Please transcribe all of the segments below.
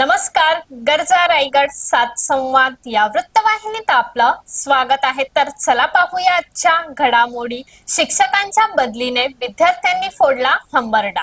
नमस्कार गरजा रायगड सात संवाद या वृत्तवाहिनीत आपलं स्वागत आहे. तर चला पाहूया आजच्या घडामोडी. शिक्षकांच्या बदलीने विद्यार्थ्यांनी फोडला हंबरडा.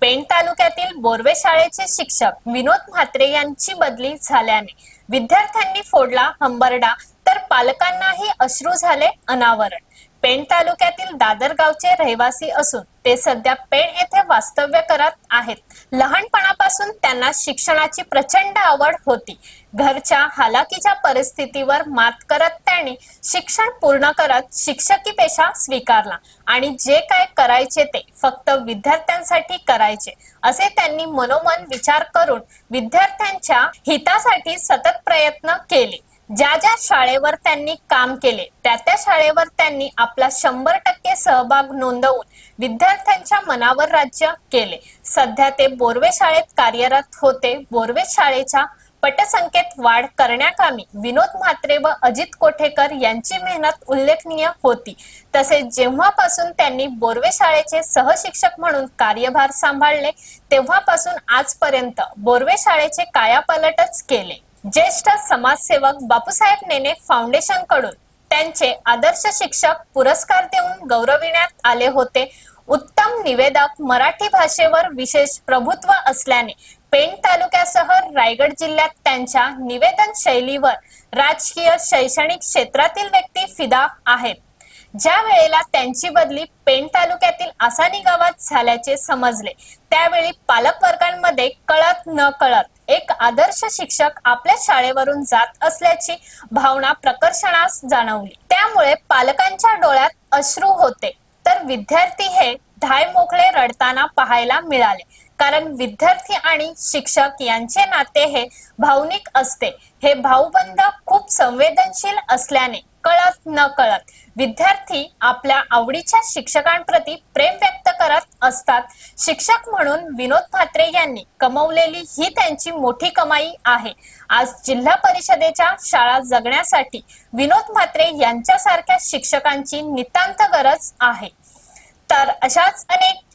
पेण तालुक्यातील बोरवे शाळेचे शिक्षक विनोद म्हात्रे यांची बदली झाल्याने विद्यार्थ्यांनी फोडला हंबरडा. तर पालकांनाही अश्रू झाले अनावरण. पेण तालुक्यातील दादर गावचे रहिवासी असून ते सध्या पेण येथे वास्तव्य करत आहेत. लहानपणापासून त्यांना शिक्षणाची प्रचंड आवड होती. घरच्या हालाकीच्या परिस्थितीवर मात करत त्यांनी शिक्षण पूर्ण करत शिक्षकी पेशा स्वीकारला आणि जे काय करायचे ते फक्त विद्यार्थ्यांसाठी करायचे असे त्यांनी मनोमन विचार करून विद्यार्थ्यांच्या हितासाठी सतत प्रयत्न केले. ज्या ज्या शाळेवर त्यांनी काम केले त्या त्या शाळेवर त्यांनी आपला शंभर टक्के सहभाग नोंदवून विद्यार्थ्यांच्या मनावर राज्य केले. सध्या ते बोरवे शाळेत कार्यरत होते. बोरवे शाळेच्या पटसंख्येत वाढ करण्याकामी विनोद म्हात्रे व अजित कोठेकर यांची मेहनत उल्लेखनीय होती. तसेच जेव्हापासून त्यांनी बोरवे शाळेचे सहशिक्षक म्हणून कार्यभार सांभाळले तेव्हापासून आजपर्यंत बोरवे शाळेचे कायापलटच केले. ज्येष्ठ समाजसेवक बापूसाहेब नेने फाउंडेशनकडून त्यांचे आदर्श शिक्षक पुरस्कार देऊन गौरविण्यात आले होते. उत्तम निवेदक मराठी भाषेवर विशेष प्रभुत्व असल्याने पेण तालुक्यासह रायगड जिल्ह्यात त्यांच्या निवेदन शैलीवर राजकीय शैक्षणिक क्षेत्रातील व्यक्ती फिदा आहेत. ज्या वेळेला त्यांची बदली पेण तालुक्यातील आसानी गावात झाल्याचे समजले त्यावेळी पालक वर्गांमध्ये कळत न कळत एक आदर्श शिक्षक आपल्या शाळेवरून जात असल्याची भावना प्रकर्षणास जाणवली. त्यामुळे पालकांच्या डोळ्यात अश्रू होते. तर विद्यार्थी हे धाय मोकळे रडताना पाहायला मिळाले. कारण विद्यार्थी आणि शिक्षक यांचे नाते हे भावनिक असते. हे भाऊबंध खूप संवेदनशील असल्याने कळत न कळत. विद्यार्थी आपल्या आवडीच्या शिक्षकांप्रती प्रेम व्यक्त करत असतात. शिक्षक म्हणून विनोद म्हात्रे यांनी कमवलेली ही त्यांची मोठी कमाई आहे. आज जिल्हा परिषदेच्या शाळा जगण्यासाठी विनोद म्हात्रे यांच्यासारख्या शिक्षकांची नितांत गरज आहे. तर अशाच अनेक